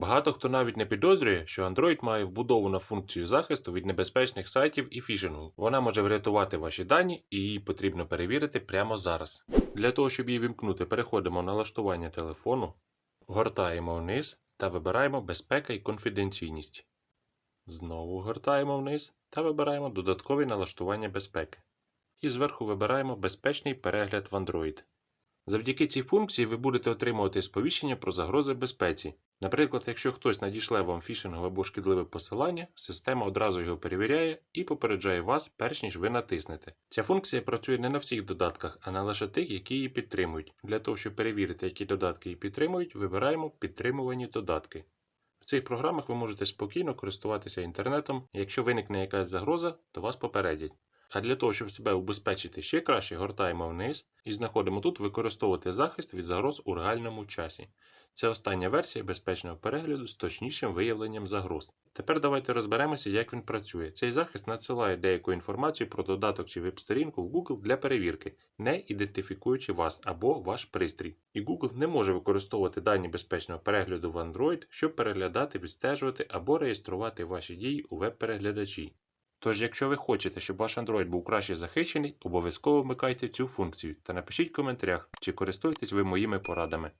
Багато хто навіть не підозрює, що Android має вбудовану функцію захисту від небезпечних сайтів і фішингу. Вона може врятувати ваші дані і її потрібно перевірити прямо зараз. Для того, щоб її вімкнути, переходимо в налаштування телефону, гортаємо вниз та вибираємо безпека і конфіденційність. Знову гортаємо вниз та вибираємо додаткові налаштування безпеки. І зверху вибираємо безпечний перегляд в Android. Завдяки цій функції ви будете отримувати сповіщення про загрози безпеці. Наприклад, якщо хтось надішле вам фішингове або шкідливе посилання, система одразу його перевіряє і попереджає вас, перш ніж ви натиснете. Ця функція працює не на всіх додатках, а на лише тих, які її підтримують. Для того, щоб перевірити, які додатки її підтримують, вибираємо підтримувані додатки. В цих програмах ви можете спокійно користуватися інтернетом, якщо виникне якась загроза, то вас попередять. А для того, щоб себе убезпечити ще краще, гортаємо вниз і знаходимо тут використовувати захист від загроз у реальному часі. Це остання версія безпечного перегляду з точнішим виявленням загроз. Тепер давайте розберемося, як він працює. Цей захист надсилає деяку інформацію про додаток чи веб-сторінку в Google для перевірки, не ідентифікуючи вас або ваш пристрій. І Google не може використовувати дані безпечного перегляду в Android, щоб переглядати, відстежувати або реєструвати ваші дії у веб-переглядачі. Тож, якщо ви хочете, щоб ваш Android був краще захищений, обов'язково вмикайте цю функцію та напишіть в коментарях, чи користуєтесь ви моїми порадами.